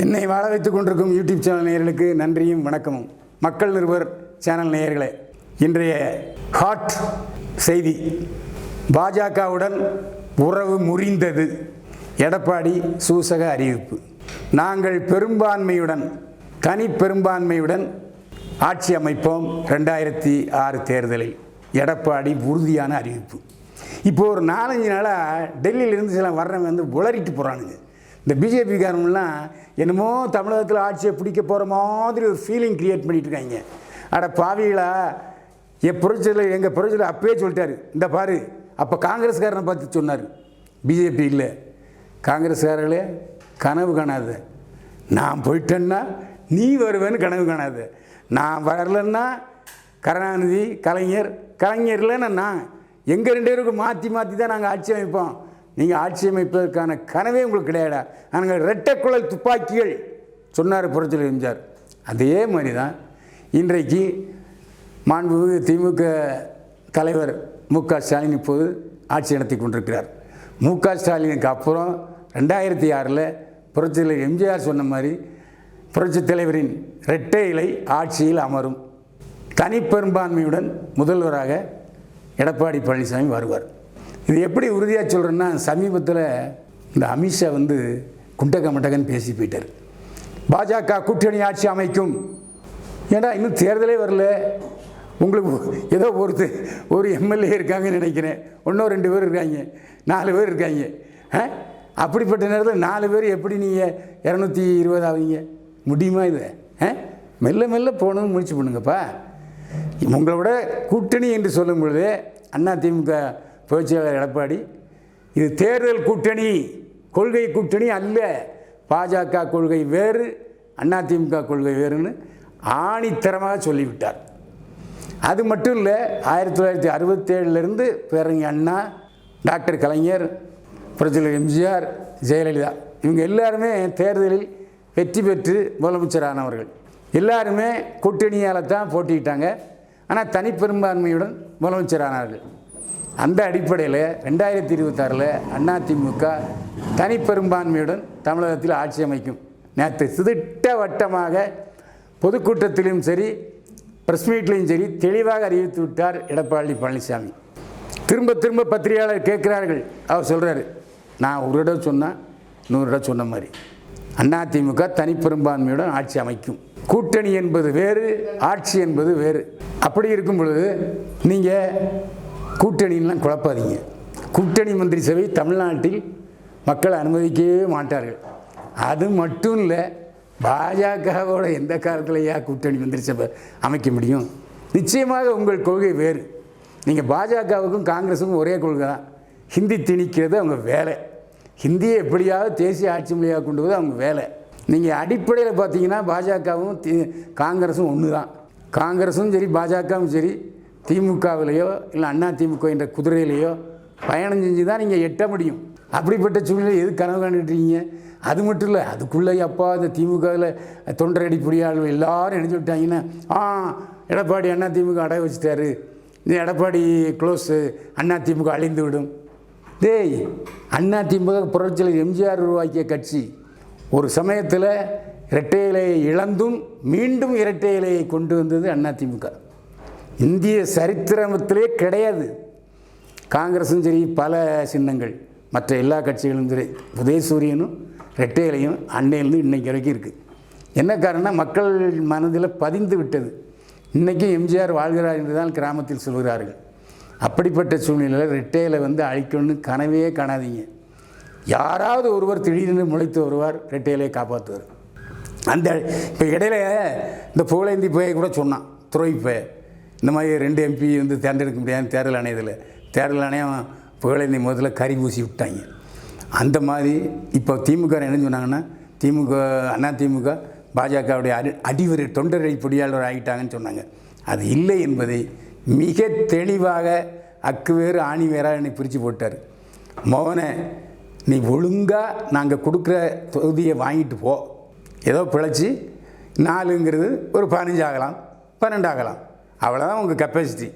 என்னை வாழ வைத்துக் கொண்டிருக்கும் யூடியூப் சேனல் நேயர்களுக்கு நன்றியும் வணக்கமும். மக்கள் நிருபர் சேனல் நேயர்களே இன்றைய ஹாட் செய்தி. பாஜகவுடன் உறவு முறிந்தது. எடப்பாடி சூசக அறிவிப்பு. நாங்கள் பெரும்பான்மையுடன் தனி பெரும்பான்மையுடன் ஆட்சி அமைப்போம் ரெண்டாயிரத்தி ஆறு தேர்தலில். எடப்பாடி உறுதியான அறிவிப்பு. இப்போ ஒரு நாலஞ்சு நாளாக டெல்லியிலேருந்து சில வர்றவங்க வந்து உளறிட்டு போகிறானுங்க இந்த பிஜேபிக்காரங்களாம் என்னமோ தமிழகத்தில் ஆட்சியை பிடிக்க போகிற மாதிரி ஒரு ஃபீலிங் க்ரியேட் பண்ணிட்டு இருக்காங்க. அட பாவிகளா என் புரட்சியில் எங்கள் புரட்சியில் அப்பயே சொல்லிட்டாரு. இந்த பாரு அப்போ காங்கிரஸ்காரனை பார்த்து சொன்னார். பிஜேபி இல்லை. காங்கிரஸ்காரர்களே கனவு காணாத. நான் போயிட்டேன்னா நீ வருவேன்னு கனவு காணாத. நான் வரலன்னா கருணாநிதி கலைஞர் கலைஞர் இல்லைன்னா நான். எங்கள் ரெண்டு பேருக்கும் மாற்றி மாற்றி தான் நாங்கள் ஆட்சி அமைப்போம். நீங்கள் ஆட்சி அமைப்பதற்கான கனவே உங்களுக்கு கிடையாடா நாங்கள் ரெட்டைக்குழல் துப்பாக்கிகள் சொன்னார் புரட்சியில் எம்ஜிஆர் அதே மாதிரி தான் இன்றைக்கு மாண்புமிகு திமுக தலைவர் மு க ஸ்டாலின் இப்போது ஆட்சி நடத்தி கொண்டிருக்கிறார். மு க ஸ்டாலினுக்கு அப்புறம் ரெண்டாயிரத்தி ஆறில் புரட்சியில் எம்ஜிஆர் சொன்ன மாதிரி புரட்சி தலைவரின் இரட்டை இலை ஆட்சியில் அமரும். தனிப்பெரும்பான்மையுடன் முதல்வராக எடப்பாடி பழனிசாமி வருவார். இது எப்படி உறுதியாக சொல்கிறேன்னா சமீபத்தில் இந்த அமித்ஷா வந்து குண்டக்க மண்டகன்னு பேசி போயிட்டார். பாஜக கூட்டணி ஆட்சி அமைக்கும். ஏன்னா இன்னும் தேர்தலே வரல? உங்களுக்கு ஏதோ ஒருத்தர் ஒரு எம்எல்ஏ இருக்காங்கன்னு நினைக்கிறேன். ஒன்றோ ரெண்டு பேர் இருக்காங்க. நாலு பேர் இருக்காங்க. ஆ? அப்படிப்பட்ட நேரத்தில் நாலு பேர் எப்படி நீங்கள் இரநூத்தி இருபது ஆவீங்க? முடியுமா இது? ஆ? மெல்ல மெல்ல போகணும்னு முயற்சி பண்ணுங்கப்பா. உங்களோட கூட்டணி என்று சொல்லும் பொழுது அதிமுக பொதுச்செயலாளர் எடப்பாடி. இது தேர்தல் கூட்டணி கொள்கை கூட்டணி அல்ல. பாஜக கொள்கை வேறு அதிமுக கொள்கை வேறுன்னு ஆணித்தரமாக சொல்லிவிட்டார். அது மட்டும் இல்லை ஆயிரத்தி தொள்ளாயிரத்தி அறுபத்தேழுலேருந்து பேரறிஞர் அண்ணா டாக்டர் கலைஞர் புரட்சியாளர் எம்ஜிஆர் ஜெயலலிதா இவங்க எல்லாருமே தேர்தலில் வெற்றி பெற்று முதலமைச்சரானவர்கள். எல்லாருமே கூட்டணியால் தான் போட்டிக்கிட்டாங்க ஆனால் தனிப்பெரும்பான்மையுடன் முதலமைச்சரானார்கள். அந்த அடிப்படையில் ரெண்டாயிரத்தி இருபத்தாறில் அதிமுக தனிப்பெரும்பான்மையுடன் தமிழகத்தில் ஆட்சி அமைக்கும். நேற்று சிதிட்ட வட்டமாக பொதுக்கூட்டத்திலும் சரி ப்ரெஸ் மீட்லையும் சரி தெளிவாக அறிவித்து விட்டார் எடப்பாடி பழனிசாமி. திரும்ப திரும்ப பத்திரிகையாளர் கேட்குறார்கள். அவர் சொல்கிறாரு நான் ஒரு இடம் சொன்னால் நூறு இடம் சொன்ன மாதிரி. அதிமுக தனிப்பெரும்பான்மையுடன் ஆட்சி அமைக்கும். கூட்டணி என்பது வேறு ஆட்சி என்பது வேறு. அப்படி இருக்கும் பொழுது நீங்கள் கூட்டணின்லாம் குழப்பாதீங்க. கூட்டணி மந்திரி சபை தமிழ்நாட்டில் மக்கள் அனுமதிக்கவே மாட்டார்கள். அது மட்டும் இல்லை பாஜகவோட எந்த காலத்திலையா கூட்டணி மந்திரி சபை அமைக்க முடியும்? நிச்சயமாக உங்கள் கொள்கை வேறு. நீங்கள் பாஜகவுக்கும் காங்கிரஸுக்கும் ஒரே கொள்கை தான். ஹிந்தி திணிக்கிறது அவங்க வேலை. ஹிந்தியை எப்படியாவது தேசிய ஆட்சி மொழியாக கொண்டு போது அவங்க வேலை. நீங்கள் அடிப்படையில் பார்த்தீங்கன்னா பாஜகவும் தி காங்கிரஸும் ஒன்று தான் காங்கிரஸும் சரி பாஜகவும் சரி திமுகவிலேயோ இல்லை அண்ணா திமுக என்ற குதிரையிலையோ பயணம் செஞ்சு தான் நீங்கள் எட்ட முடியும். அப்படிப்பட்ட சூழ்நிலை எது கனவு கண்டுட்டீங்க அது மட்டும் இல்லை அதுக்குள்ளே அப்பா இந்த திமுகவில் தொண்டரடி பொறியாளர்கள் எல்லாரும் நினைச்சு விட்டாங்கன்னா ஆ எடப்பாடி அண்ணா திமுக அடைய வச்சுட்டாரு. இந்த எடப்பாடி க்ளோஸு அண்ணா திமுக அழிந்து விடும். டேய் அண்ணா திமுக புரட்சியில் எம்ஜிஆர் உருவாக்கிய கட்சி ஒரு சமயத்தில் இரட்டை இலையை இழந்தும் மீண்டும் இரட்டை இலையை கொண்டு வந்தது அண்ணா திமுக. இந்திய சரித்திரத்திலே கிடையாது. காங்கிரஸும் சரி பல சின்னங்கள் மற்ற எல்லா கட்சிகளும் சரி உதயசூரியனும் ரெட்டையிலையும் அன்னையிலேருந்து இன்றைக்கு வரைக்கும் இருக்குது என்ன காரணம்னா மக்கள் மனதில் பதிந்து விட்டது. இன்றைக்கும் எம்ஜிஆர் வாழ்கிறார் என்று தான் கிராமத்தில் சொல்கிறார்கள். அப்படிப்பட்ட சூழ்நிலையில் ரெட்டையில வந்து அழிக்கணும்னு கனவே காணாதீங்க. யாராவது ஒருவர் திடீர்னு முளைத்து வருவார் ரெட்டையிலே காப்பாற்றுவார் அந்த இப்போ இடையில இந்த புகழேந்தி போய் கூட சொன்னான் துறை பே இந்த மாதிரி ரெண்டு எம்பி வந்து தேர்ந்தெடுக்க முடியாது தேர்தல் ஆணையத்தில். தேர்தல் ஆணையம் புகழேந்தி முதல்ல கறி பூசி விட்டாங்க. அந்த மாதிரி இப்போ திமுக என்ன சொன்னாங்கன்னா திமுக அண்ணா திமுக பாஜகவுடைய அடி அடிவரி தொண்டரை பொடியாளர் ஆகிட்டாங்கன்னு சொன்னாங்க. அது இல்லை என்பதை மிக தெளிவாக அக்கு வேறு ஆணி வேறாக பிரித்து போட்டார். மோகனை நீ ஒழுங்காக நாங்கள் கொடுக்குற தொகுதியை வாங்கிட்டு போ. ஏதோ பிழைச்சி நாலுங்கிறது ஒரு பதினஞ்சு ஆகலாம் பன்னெண்டு ஆகலாம் அவ்வளோதான் உங்கள் கெப்பாசிட்டி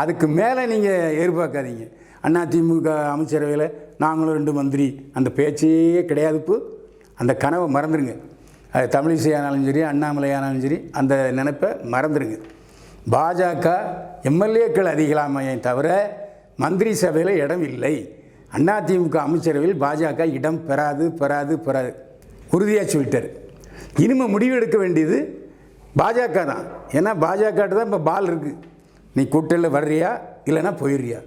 அதுக்கு மேலே நீங்கள் எதிர்பார்க்காதீங்க. அண்ணா திமுக அமைச்சரவையில் நாங்களும் ரெண்டு மந்திரி. அந்த பேச்சே கிடையாது இப்போ அந்த கனவை மறந்துடுங்க அது தமிழிசை ஆனாலும் சரி அண்ணாமலை ஆனாலும் சரி அந்த நினைப்பை மறந்துடுங்க பாஜக எம்எல்ஏக்கள் அதிகலாமையை தவிர மந்திரி சபையில் இடம் இல்லை. அதிமுக அமைச்சரவையில் பாஜக இடம் பெறாது பெறாது பெறாது. உறுதியாக சொல்லிட்டார். இனிமே முடிவு எடுக்க வேண்டியது பாஜக தான் ஏன்னா பாஜக தான் இப்போ பால் இருக்குது நீ கூட்டணியில் வர்றியா? இல்லைன்னா போயிடுறியா?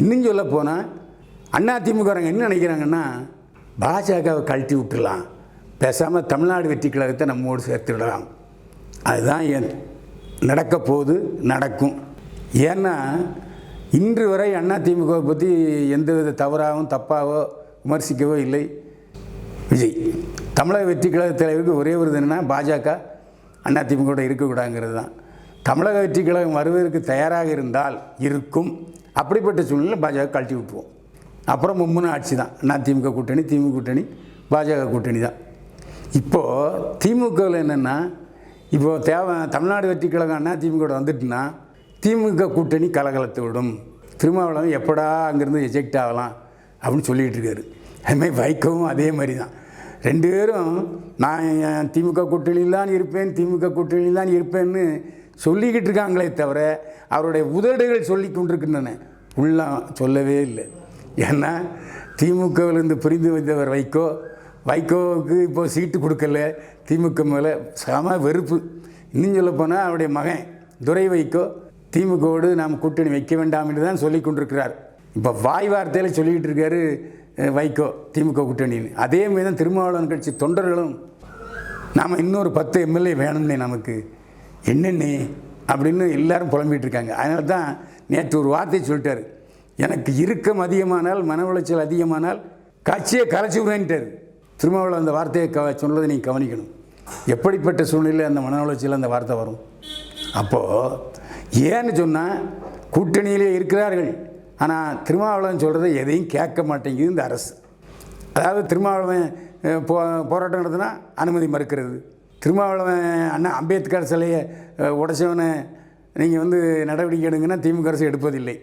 இன்னும் சொல்ல போனால் அண்ணா திமுகவங்க என்ன நினைக்கிறாங்கன்னா பாஜகவை கழட்டி விட்டுடலாம். பேசாமல் தமிழ்நாடு வெற்றி கழகத்தை நம்மோடு சேர்த்துடலாம் அதுதான் என் நடக்க போது நடக்கும். ஏன்னா இன்று வரை அண்ணா திமுகவை பற்றி எந்தவித தவறாகவும் தப்பாகவோ விமர்சிக்கவோ இல்லை. விஜய் தமிழக வெற்றி கழக தலைவருக்கு ஒரே ஒரு என்னென்னா பாஜக அண்ணா கூட இருக்கக்கூடாங்கிறது தான். தமிழக வெற்றி கழகம் வருவதற்கு தயாராக இருந்தால் இருக்கும். அப்படிப்பட்ட சூழ்நிலை பாஜக கழட்டி விட்டுருவோம். அப்புறம் மும்முனை ஆட்சி தான். அதிமுக கூட்டணி திமுக கூட்டணி பாஜக கூட்டணி தான். இப்போது திமுகவில் என்னென்னா இப்போது தேவை தமிழ்நாடு வெற்றி கழகம் அதிமுக கூட வந்துட்டுனா திமுக கூட்டணி கலகலத்து விடும். திருமாவளவன் எப்படா அங்கேருந்து எஜெக்ட் ஆகலாம் அப்படின்னு சொல்லிகிட்டு இருக்காரு. அதுமாதிரி வைக்கவும் அதே மாதிரி தான். ரெண்டு பேரும் நான் என் திமுக கூட்டணியில் தான் இருப்பேன் திமுக கூட்டணியில் தான் இருப்பேன்னு சொல்லிக்கிட்டு இருக்காங்களே தவிர அவருடைய உதடுகள் சொல்லி கொண்டிருக்கின்றன. உள்ளம் சொல்லவே இல்லை. ஏன்னா திமுகவிலிருந்து பிரிந்து வந்தவர் வைகோ. வைகோவுக்கு இப்போ சீட்டு கொடுக்கல. திமுக மேலே சம வெறுப்பு. இன்னும் சொல்லப்போனால் அவருடைய மகன் துரை வைகோ திமுகவோடு நாம் கூட்டணி வைக்க வேண்டாம் என்று தான் சொல்லி கொண்டிருக்கிறார். இப்போ வாய் வார்த்தையில் சொல்லிக்கிட்டு இருக்காரு வைகோ திமுக கூட்டணின்னு அதே மாதிரி தான் திருமாவளவன் கட்சி தொண்டர்களும். நாம் இன்னொரு பத்து எம்எல்ஏ வேணும்னே நமக்கு. என்னென்னே? அப்படின்னு எல்லாரும் புலம்பிகிட்டு இருக்காங்க அதனால தான் நேற்று ஒரு வார்த்தை சொல்லிட்டார். எனக்கு இறுக்கம் அதிகமானால் மன உளைச்சல் அதிகமானால் கட்சியை கரைச்சி விடுறேன்ட்டார். திருமாவளவன் அந்த வார்த்தையை க சொன்னதை நீங்கள் கவனிக்கணும். எப்படிப்பட்ட சூழ்நிலையில் அந்த மன உளைச்சல் அந்த வார்த்தை வரும்? அப்போது ஏன்னு சொன்னால் கூட்டணியிலே இருக்கிறார்கள். ஆனால் திருமாவளவன் சொல்கிறது எதையும் கேட்க மாட்டேங்குது இந்த அரசு. அதாவது திருமாவளவன் போ போராட்டம் நடத்தினா அனுமதி மறுக்கிறது. திருமாவளவன் அண்ணா அம்பேத்கர் சிலையை உடைச்சவனை நீங்கள் வந்து நடவடிக்கை எடுங்கன்னா திமுக அரசு எடுப்பதில்லை.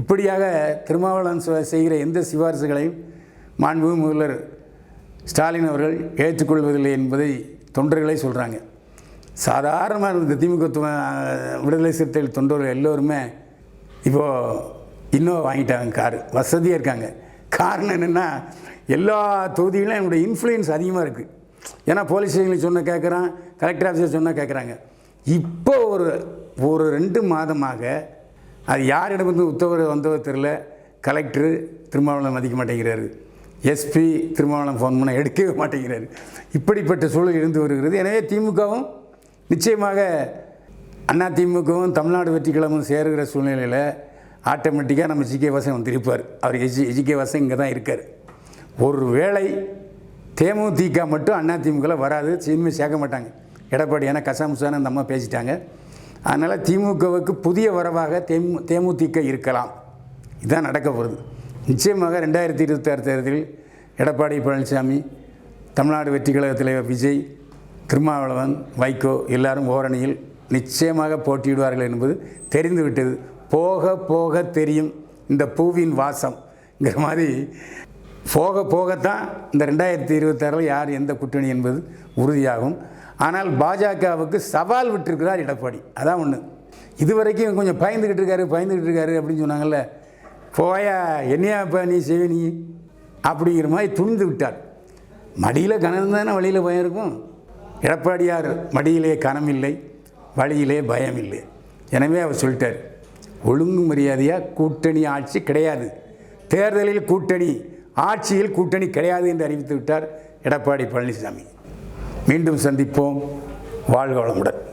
இப்படியாக திருமாவளவன் செய்கிற எந்த சிபாரிசுகளையும் மாண்பு முதல்வர் ஸ்டாலின் அவர்கள் ஏற்றுக்கொள்வதில்லை என்பதை தொண்டர்களே சொல்கிறாங்க சாதாரணமாக இருந்த திமுக விடுதலை சிறுத்தைகள் தொண்டர்கள் எல்லோருமே இப்போது இன்னோவா வாங்கிட்டாங்க காரு. வசதியாக இருக்காங்க. காரணம் என்னென்னா எல்லா தொகுதியிலும் என்னுடைய இன்ஃப்ளூயன்ஸ் அதிகமாக இருக்குது ஏன்னா போலீஸ் ஸ்டேஷனில் சொன்ன கேட்குறான் கலெக்டர் ஆஃபீஸில் சொன்னால் கேட்குறாங்க இப்போ ஒரு ஒரு ரெண்டு மாதமாக அது யாரிடமிருந்து உத்தரவு வந்தவர் தெரில கலெக்டர் திருமாவளவன் மதிக்க மாட்டேங்கிறாரு. எஸ்பி திருமாவளவன் ஃபோன் பண்ண எடுக்கவே மாட்டேங்கிறாரு. இப்படிப்பட்ட சூழல் இருந்து வருகிறது. எனவே திமுகவும் நிச்சயமாக அண்ணா திமுகவும் தமிழ்நாடு வெற்றி சேருகிற சூழ்நிலையில் ஆட்டோமேட்டிக்காக நம்ம ஜிகே வாசன் வந்திருப்பார் அவர் எஜி ஜிகே வாசன் இங்கே தான் இருக்கார். ஒரு வேளை தேமுதிக மட்டும் அண்ணா திமுகவில் வராது இனிமேல் சேர்க்க மாட்டாங்க. எடப்பாடி ஏன்னா கசாமுசான அந்த அம்மா பேசிட்டாங்க. அதனால் திமுகவுக்கு புதிய வரவாக தேமு தேமுதிக இருக்கலாம். இதுதான் நடக்க போகிறது நிச்சயமாக ரெண்டாயிரத்தி இருபத்தாறு தேர்தலில் எடப்பாடி பழனிசாமி தமிழ்நாடு வெற்றி கழக தலைவர் விஜய் திருமாவளவன் வைகோ எல்லாரும் ஓரணியில் நிச்சயமாக போட்டியிடுவார்கள் என்பது தெரிந்துவிட்டது. போக போக தெரியும் இந்த பூவின் வாசம்ங்கிற மாதிரி போக போகத்தான் இந்த ரெண்டாயிரத்தி இருபத்தாறில் யார் எந்த கூட்டணி என்பது உறுதியாகும். ஆனால் பாஜகவுக்கு சவால் விட்டிருக்கிறார் எடப்பாடி. அதான் ஒன்று இது வரைக்கும் கொஞ்சம் பயந்துக்கிட்டு இருக்காரு பயந்துக்கிட்டு இருக்காரு அப்படின்னு சொன்னாங்கல்ல. போயா என்னையா இப்போ நீ செய்வ நீ? அப்படிங்கிற மாதிரி துணிந்து விட்டார். மடியில் கனம் தானே வழியில் பயம் இருக்கும். எடப்பாடியார் மடியிலே கனம் இல்லை வழியிலே பயம் இல்லை எனவே அவர் சொல்லிட்டார் ஒழுங்கு மரியாதையாக கூட்டணி ஆட்சி கிடையாது. தேர்தலில் கூட்டணி ஆட்சியில் கூட்டணி கிடையாது என்று அறிவித்து விட்டார் எடப்பாடி பழனிசாமி. மீண்டும் சந்திப்போம். வாழ்க வளமுடன்.